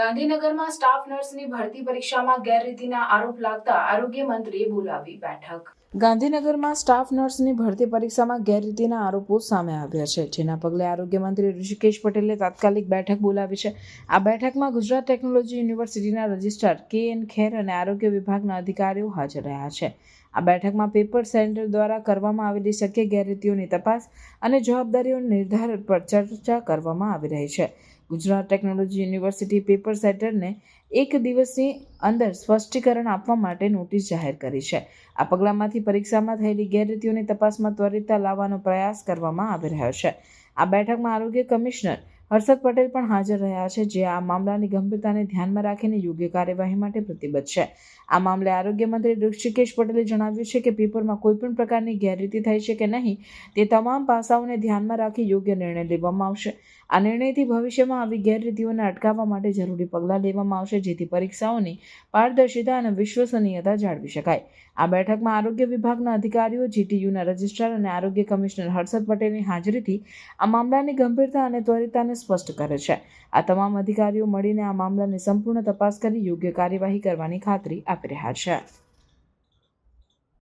ગાંધીનગરમાં સ્ટાફ નર્સની ભરતી પરીક્ષામાં ગેરરીતિના આરોપ લાગતા આરોગ્ય મંત્રીએ બોલાવી બેઠક. ગાંધીનગરમાં સ્ટાફ નર્સની ભરતી પરીક્ષામાં ગેરરીતિના આરોપો સામે આવ્યા છે, જેના પગલે આરોગ્ય મંત્રી ઋષિકેશ પટેલે તાત્કાલિક બેઠક બોલાવી છે. આ બેઠકમાં ગુજરાત ટેકનોલોજી યુનિવર્સિટીના રજિસ્ટ્રાર કે એન ખેર અને આરોગ્ય વિભાગના અધિકારીઓ હાજર રહ્યા છે. આ બેઠકમાં પેપર સેન્ટર દ્વારા કરવામાં આવેલી શક્ય ગેરરીતિઓની તપાસ અને જવાબદારીઓના નિર્ધારણ પર ચર્ચા કરવામાં આવી રહી છે. ગુજરાત ટેકનોલોજી યુનિવર્સિટી પેપર સેન્ટરને એક દિવસની અંદર સ્પષ્ટીકરણ આપવા માટે નોટિસ જાહેર કરી છે. આ પગલામાંથી પરીક્ષામાં થયેલી ગેરરીતિઓની તપાસમાં ત્વરિતતા લાવવાનો પ્રયાસ કરવામાં આવી રહ્યો છે. આ બેઠકમાં આરોગ્ય કમિશનર હર્ષદ પટેલ પણ હાજર રહ્યા છે, જે આ મામલાની ગંભીરતાને ધ્યાનમાં રાખીને યોગ્ય કાર્યવાહી માટે પ્રતિબદ્ધ છે. આ મામલે આરોગ્ય મંત્રી ઋષિકેશ પટેલે જણાવ્યું છે કે પેપરમાં કોઈપણ પ્રકારની ગેરરીતિ થઈ છે કે નહીં, તે તમામ પાસાઓને ધ્યાનમાં રાખી યોગ્ય નિર્ણય લેવામાં આવશે. આ નિર્ણયથી ભવિષ્યમાં આવી ગેરરીતિઓને અટકાવવા માટે જરૂરી પગલાં લેવામાં આવશે, જેથી પરીક્ષાઓની પારદર્શિતા અને વિશ્વસનીયતા જાળવી શકાય. આ બેઠકમાં આરોગ્ય વિભાગના અધિકારીઓ, જીટીયુના રજિસ્ટ્રાર અને આરોગ્ય કમિશનર હર્ષદ પટેલની હાજરીથી આ મામલાની ગંભીરતા અને ત્વરિતતાને સ્પષ્ટ કરે છે. આ તમામ અધિકારીઓ મળીને આ મામલાની સંપૂર્ણ તપાસ કરી યોગ્ય કાર્યવાહી કરવાની ખાતરી આપી રહ્યા છે.